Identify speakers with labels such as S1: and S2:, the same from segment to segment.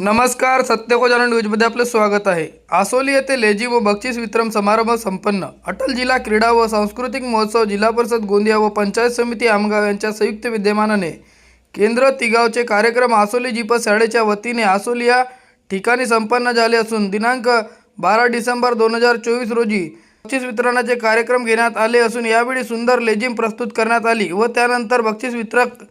S1: नमस्कार सत्यकोजाला न्यूजमध्ये आपलं स्वागत आहे. आसोली येथे लेझिम व बक्षीस वितरण समारंभ संपन्न. अटल जिल्हा क्रीडा व सांस्कृतिक महोत्सव जिल्हा परिषद गोंदिया व पंचायत समिती आमगाव यांच्या संयुक्त विद्यमानाने केंद्र तिगावचे कार्यक्रम आसोली जिप शाळेच्या वतीने आसोली या ठिकाणी संपन्न झाले असून दिनांक बारा डिसेंबर दोन हजार चोवीस रोजी बक्षीस वितरणाचे कार्यक्रम घेण्यात आले असून यावेळी सुंदर लेझिम प्रस्तुत करण्यात आली व त्यानंतर बक्षीस वितरक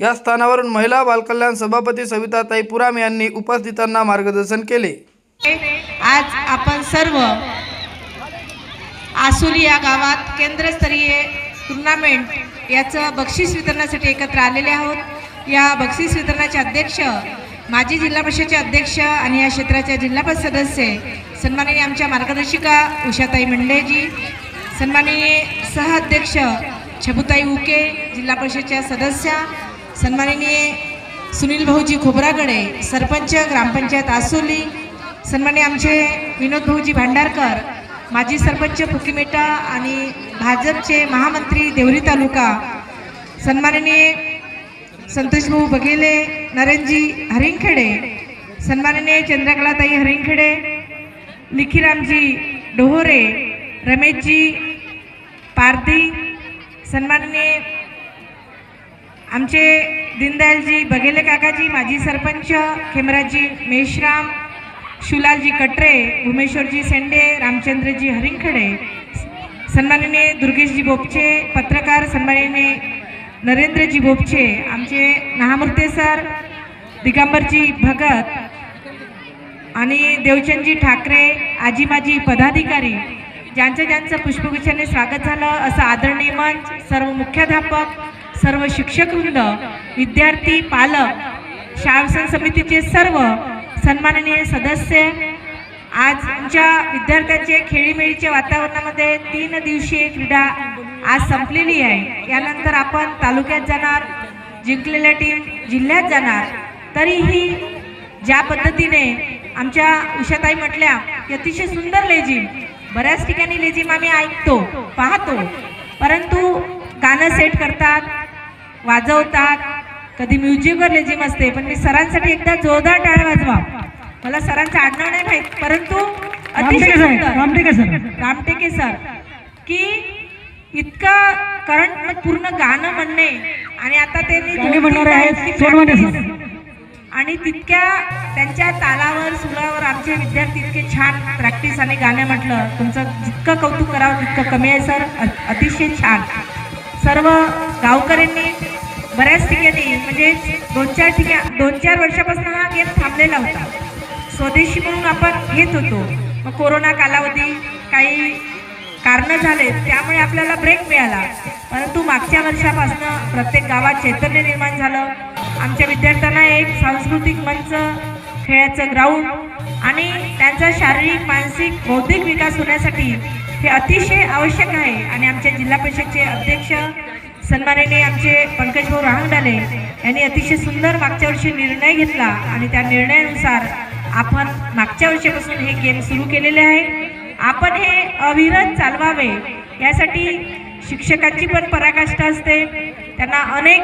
S1: या स्थानावरून महिला बालकल्याण सभापती सविताताई पुराम यांनी उपस्थितांना मार्गदर्शन केले.
S2: आज आपण सर्व आसुरी या गावात केंद्रस्तरीय टुर्नामेंट याचं बक्षीस वितरणासाठी एकत्र आलेले आहोत. या बक्षीस वितरणाचे अध्यक्ष माजी जिल्हा परिषदेचे अध्यक्ष आणि या क्षेत्राच्या जिल्हा परिषद सदस्य सन्माननीय आमच्या मार्गदर्शिका उषाताई मेंढेजी सन्माननीय सहअध्यक्ष छबुताई उके जिल्हा परिषदेच्या सदस्या सन्माननीय सुनील भाऊजी खोबरागडे सरपंच ग्रामपंचायत आसोली सन्माननीय आमचे विनोद भाऊजी भांडारकर माजी सरपंच फुकीमेटा आणि भाजपचे महामंत्री देवरी तालुका सन्माननीय संतोषभाऊ बघेले नरेनजी हरिंगखेडे सन्माननीय चंद्रकलाताई हरिंगखेडे लिखीरामजी डोहोरे रमेशजी पारधी सन्माननीय आमचे दीनदयालजी बघेले काकाजी माजी सरपंच खेमराजी मेश्राम शुलालजी कटरे भूमेश्वरजी सेंडे रामचंद्रजी हरिंगखडे सन्माननीय दुर्गेशजी बोपचे पत्रकार सन्माननीय नरेंद्रजी बोपचे आमचे नहामूर्ते सर दिगंबरजी भगत आणि देवचंदजी ठाकरे आजी माजी पदाधिकारी ज्यांचं ज्यांचं पुष्पगुच्छाने स्वागत झालं असं आदरणीय मंच सर्व मुख्याध्यापक सर्व शिक्षकवृंद विद्यार्थी पालक शाळा समितीचे सर्व सन्माननीय सदस्य आज आमच्या विद्यार्थ्यांचे खेळीमेळीच्या वातावरणामध्ये तीन दिवसीय क्रीडा आज संपलेली आहे. यानंतर आपण तालुक्यात जाणार जिंकलेल्या टीम जिल्ह्यात जाणार. तरीही ज्या पद्धतीने आमच्या उषाताई म्हटल्या की अतिशय सुंदर लेझिम बऱ्याच ठिकाणी लेझिम आम्ही ऐकतो पाहतो. परंतु गाणं सेट करतात वाजवतात. कधी म्युझिकवर लेझिम असते पण मी सरांसाठी एकदा जोरदार टाळ वाजवा. मला सरांचं आडनाव नाही माहीत परंतु अतिशय
S3: रामटेके सर.
S2: रामटेके सर. की इतकं कारण पूर्ण गाणं म्हणणे आणि आता त्यांनी आणि तितक्या त्यांच्या तालावर सुरावर आमचे विद्यार्थी इतके छान प्रॅक्टिस आणि गाणं म्हटलं. तुमचं जितकं कौतुक करावं तितकं कमी आहे सर. अतिशय छान. सर्व गावकऱ्यांनी बऱ्याच ठिकाणी म्हणजे दोन चार ठिकाण दोन चार वर्षापासून हा गेम थांबलेला होता. स्वदेशी म्हणून आपण घेत होतो. मग कोरोना कालावधी काही कारणं झाले त्यामुळे आपल्याला ब्रेक मिळाला. परंतु मागच्या वर्षापासून प्रत्येक गावात चैतन्य निर्माण झालं. आमच्या विद्यार्थ्यांना एक सांस्कृतिक मंच खेळाचं ग्राउंड आणि त्यांचा शारीरिक मानसिक बौद्धिक विकास होण्यासाठी हे अतिशय आवश्यक आहे. आणि आमच्या जिल्हा परिषदचे अध्यक्ष सन्मानाने आमचे पंकज भाऊ यांनी अतिशय सुंदर मागच्या वर्षी निर्णय घेतला आणि त्या निर्णयानुसार आपण मागच्या वर्षीपासून हे गेम सुरू केलेले आहे. आपण हे अविरत चालवावे यासाठी शिक्षकांची पण पराकाष्ठा असते. त्यांना अनेक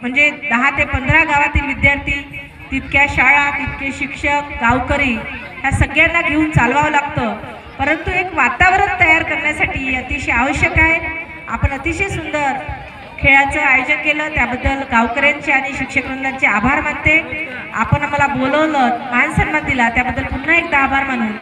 S2: म्हणजे दहा ते पंधरा गावातील विद्यार्थी तितक्या शाळा तितके शिक्षक गावकरी ह्या सगळ्यांना घेऊन चालवावं लागतं. परंतु एक वातावरण तयार करण्यासाठी अतिशय आवश्यक आहे. आपण अतिशय सुंदर खेळाचं आयोजन केलं. त्याबद्दल गावकऱ्यांचे आणि शिक्षक वृंदांचे आभार मानते. आपण आम्हाला बोलवलं मान सन्मान दिला. त्याबद्दल पुन्हा एकदा आभार मानून.